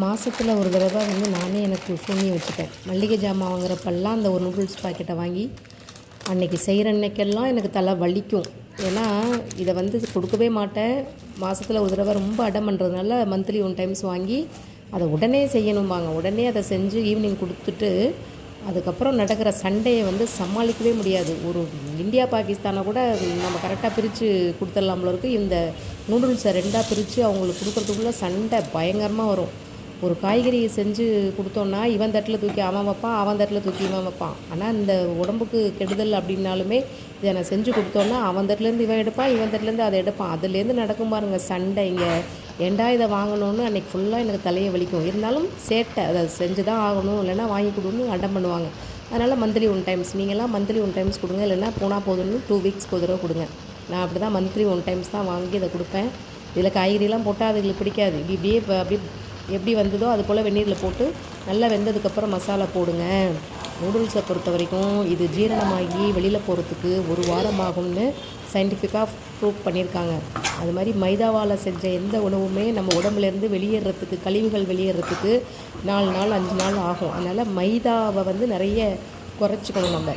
மாதத்தில் ஒரு தடவை வந்து நானே எனக்கு சூனியம் வச்சுப்பேன் மல்லிகை ஜாமான் வாங்குறப்பெல்லாம் அந்த ஒரு நூடுல்ஸ் பாக்கெட்டை வாங்கி அன்றைக்கி செய்கிற அன்னைக்கெல்லாம் எனக்கு தலை வலிக்கும். ஏன்னா இதை வந்து கொடுக்கவே மாட்டேன். மாதத்தில் ஒரு தடவை ரொம்ப அடம் பண்ணுறதுனால மந்த்லி ஒன் டைம்ஸ் வாங்கி அதை உடனே செய்யணும்பாங்க. உடனே அதை செஞ்சு ஈவினிங் கொடுத்துட்டு அதுக்கப்புறம் நடக்கிற சண்டையை வந்து சமாளிக்கவே முடியாது. ஒரு இந்தியா பாகிஸ்தானை கூட நம்ம கரெக்டாக பிரித்து கொடுத்துடலாம்ல இருக்குது இந்த நூடுல்ஸை ரெண்டாக பிரித்து அவங்களுக்கு கொடுக்குறதுக்குள்ளே சண்டை பயங்கரமாக வரும். ஒரு காய்கறியை செஞ்சு கொடுத்தோன்னா இவன் தட்டில் தூக்கி அவன் வைப்பான் அவன் தட்டில் தூக்கி இவன் வைப்பான். ஆனால் இந்த உடம்புக்கு கெடுதல் அப்படின்னாலுமே இதை நான் செஞ்சு கொடுத்தோன்னா அவன் தட்டிலேருந்து இவன் எடுப்பான் இவன் தட்டிலேருந்து அதை எடுப்பான். அதுலேருந்து நடக்கும் பாருங்க சண்டை இங்கே. ஏண்டா இதை வாங்கணும்னு அன்றைக்கி ஃபுல்லாக எனக்கு தலையை வலிக்கும். இருந்தாலும் சேட்டை அதை செஞ்சு தான் ஆகணும். இல்லைன்னா வாங்கி கொடுன்னு அடம் பண்ணுவாங்க. அதனால் மந்த்லி ஒன் டைம்ஸ் நீங்களாம் மந்த்லி ஒன் டைம்ஸ் கொடுங்க. இல்லைன்னா போனால் போதும்னு டூ வீக்ஸ்க்கு ஒரு தடவை கொடுங்க. நான் அப்படி தான் மந்த்லி ஒன் டைம்ஸ் தான் வாங்கி இதை கொடுப்பேன். இதில் காய்கறிலாம் போட்டால் அதுங்களுக்கு பிடிக்காது. இப்படி இப்படியே இப்போ அப்படியே எப்படி வந்ததோ அது போல் வெந்நீரில் போட்டு நல்லா வெந்ததுக்கப்புறம் மசாலா போடுங்க. நூடுல்ஸை பொறுத்த வரைக்கும் இது ஜீரணமாகி வெளியில் போகிறதுக்கு ஒரு வாரம் ஆகும்னு சயின்டிஃபிக்காக ப்ரூவ் பண்ணியிருக்காங்க. அது மாதிரி மைதாவால் செஞ்ச எந்த உணவுமே நம்ம உடம்புலேருந்து வெளியேறத்துக்கு கழிவுகள் வெளியேறத்துக்கு நாலு நாள் அஞ்சு நாள் ஆகும். அதனால் மைதாவை வந்து நிறைய குறைச்சிக்கணும் நம்ம.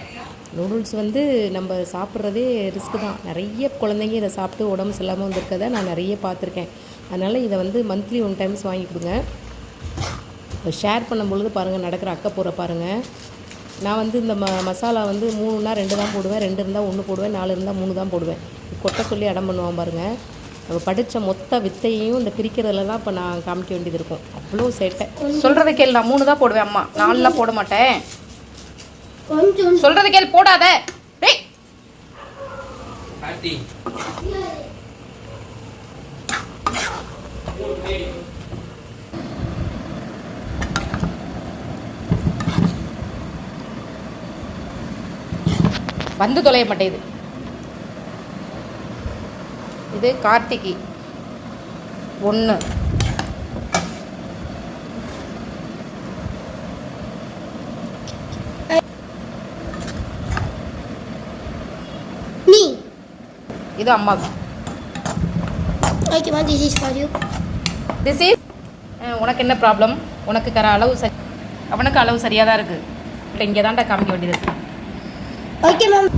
நூடுல்ஸ் வந்து நம்ம சாப்பிட்றதே ரிஸ்க்கு தான். நிறைய குழந்தைங்க இதை சாப்பிட்டு உடம்பு சரியில்லாமல் வந்திருக்கதை நான் நிறைய பார்த்துருக்கேன். அதனால் இதை வந்து மந்த்லி ஒன் டைம்ஸ் வாங்கி கொடுங்க. இப்போ ஷேர் பண்ணும் பொழுது பாருங்கள் நடக்கிற அக்கப்பூரை பாருங்கள் நான் வந்து இந்த ம மசாலா வந்து மூணுனா ரெண்டு தான் போடுவேன் ரெண்டு இருந்தால் ஒன்று போடுவேன் நாலு இருந்தால் மூணு தான் போடுவேன். கொட்ட சொல்லி அடம் பண்ணுவான் பாருங்கள் நம்ம படித்த மொத்த வித்தையும் இந்த பிரிக்கிறதுல தான் இப்போ நான் காமிக்க வேண்டியது இருக்கும். அவ்வளோ சேட்டை. சொல்றதை கேள் நான் மூணு தான் போடுவேன் அம்மா. நாலுலாம் போட மாட்டேன். கொஞ்சம். சொல்றதை கேள் போடாத. டேய். பாட்டி. வந்து தொலைய மாட்டேது இது கார்த்திகி. ஒன்று நீ. இது அம்மாவுக்கு ஓகே மா this is for you this is உனக்கு என்ன ப்ராப்ளம் உனக்கு கர அளவு சரி அவனுக்கு அளவு சரியாக தான் இருக்குது இங்கே தான்டா காமிக்க வேண்டியது ஓகே மேம்